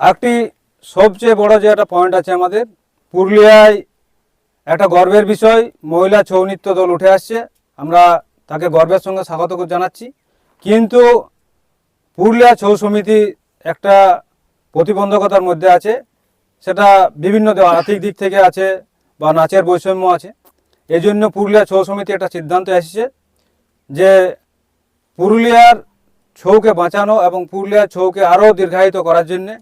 একটি সবচেয়ে বড় যে একটা পয়েন্ট আছে আমাদের, পুরুলিয়ায় একটা গর্বের বিষয়, মহিলা ছৌ নৃত্য দল উঠে আসছে। আমরা তাকে গর্বের সঙ্গে স্বাগত জানাচ্ছি। কিন্তু পুরুলিয়া ছৌ সমিতি একটা প্রতিবন্ধকতার মধ্যে আছে। সেটা বিভিন্ন আর্থিক দিক থেকে আছে বা নাচের বৈষম্য আছে। এই জন্য পুরুলিয়া ছৌ সমিতি একটা সিদ্ধান্ত এসেছে যে পুরুলিয়ার ছৌকে বাঁচানো এবং পুরুলিয়ার ছৌকে আরও দীর্ঘায়িত করার জন্যে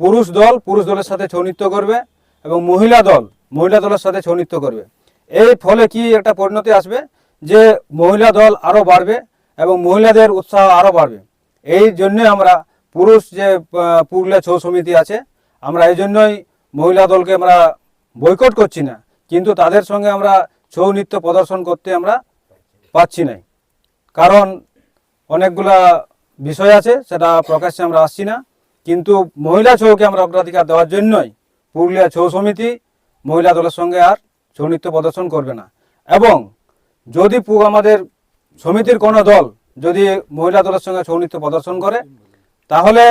পুরুষ দল পুরুষ দলের সাথে ছৌ নৃত্য করবে এবং মহিলা দল মহিলা দলের সাথে ছৌ নৃত্য করবে। এই ফলে কি একটা পরিণতি আসবে? যে মহিলা দল আরও বাড়বে এবং মহিলাদের উৎসাহ আরও বাড়বে। এই জন্যে আমরা পুরুষ যে পুরুলিয়া ছৌ সমিতি আছে, আমরা এই জন্যই মহিলা দলকে আমরা বয়কট করছি না, কিন্তু তাদের সঙ্গে আমরা ছৌ নৃত্য প্রদর্শন করতে আমরা পাচ্ছি না কারণ অনেকগুলা বিষয় আছে, সেটা প্রকাশ্যে আমরা আসছি না। কিন্তু মহিলা ছৌকে আমরা অগ্রাধিকার দেওয়ার জন্যই পুরুলিয়া ছৌ সমিতি মহিলা দলের সঙ্গে আর ছৌ নৃত্য প্রদর্শন করবে না। এবং যদি আমাদের সমিতির কোনো দল যদি মহিলা দলের সঙ্গে ছৌ নৃত্য প্রদর্শন করে, তাহলে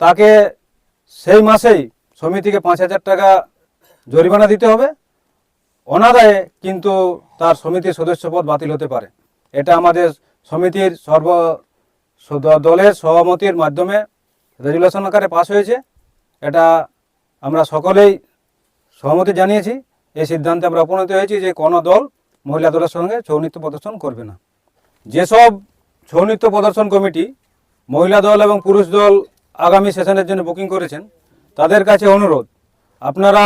তাকে সেই মাসেই সমিতিকে পাঁচ হাজার টাকা জরিমানা দিতে হবে। অনাদায়ে কিন্তু তার সমিতির সদস্যপদ বাতিল হতে পারে। এটা আমাদের সমিতির সর্ব দলের সহমতির মাধ্যমে রেজুলেশন আকারে পাস হয়েছে এটা আমরা সকলেই সহমতি জানিয়েছি। এই সিদ্ধান্তে আমরা উপনীত হয়েছি যে কোনো দল মহিলা দলের সঙ্গে ছৌ নৃত্য প্রদর্শন করবে না। যেসব ছৌ নৃত্য প্রদর্শন কমিটি মহিলা দল এবং পুরুষ দল আগামী সেশনের জন্য বুকিং করেছেন তাদের কাছে অনুরোধ আপনারা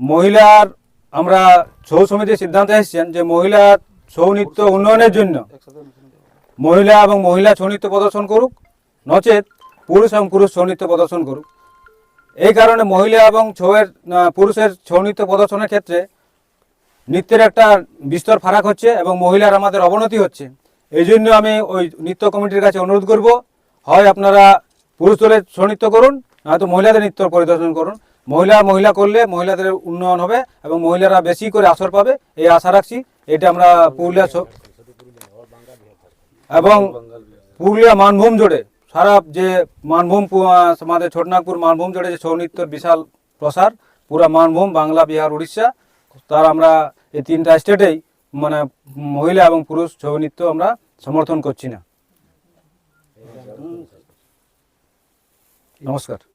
মহিলার আমরা ছৌ সমিতির সিদ্ধান্তে এসেছেন যে মহিলা ছৌ নৃত্য উন্নয়নের জন্য মহিলা এবং মহিলা ছৌ নৃত্য প্রদর্শন করুক নচেত পুরুষ এবং পুরুষ ছৌ নৃত্য প্রদর্শন করুক। এই কারণে মহিলা এবং ছৌয়ের পুরুষের ছৌ নৃত্য প্রদর্শনের ক্ষেত্রে নৃত্যের একটা বিস্তর ফারাক হচ্ছে এবং মহিলার আমাদের অবনতি হচ্ছে। এই জন্য আমি ওই নৃত্য কমিটির কাছে অনুরোধ করব, হয় আপনারা পুরুষ দলের ছৌ নৃত্য করুন, নয়তো মহিলাদের নৃত্য পরিদর্শন করুন। মহিলা মহিলা করলে মহিলাদের উন্নয়ন হবে এবং মহিলারা বেশি করে আসর পাবে, এই আশা রাখছি। এটা আমরা পুরুলিয়া এবং পুরুলিয়া মানভূম জুড়ে সারা যে মানভূম আমাদের ছোটনাগপুর মানভূম জুড়ে যে ছৌ নৃত্যর বিশাল প্রসার, পুরা মানভূম, বাংলা, বিহার, উড়িষ্যা, তার আমরা এই তিনটা স্টেটেই মানে মহিলা এবং পুরুষ ছৌ নৃত্য আমরা সমর্থন করছি না। নমস্কার।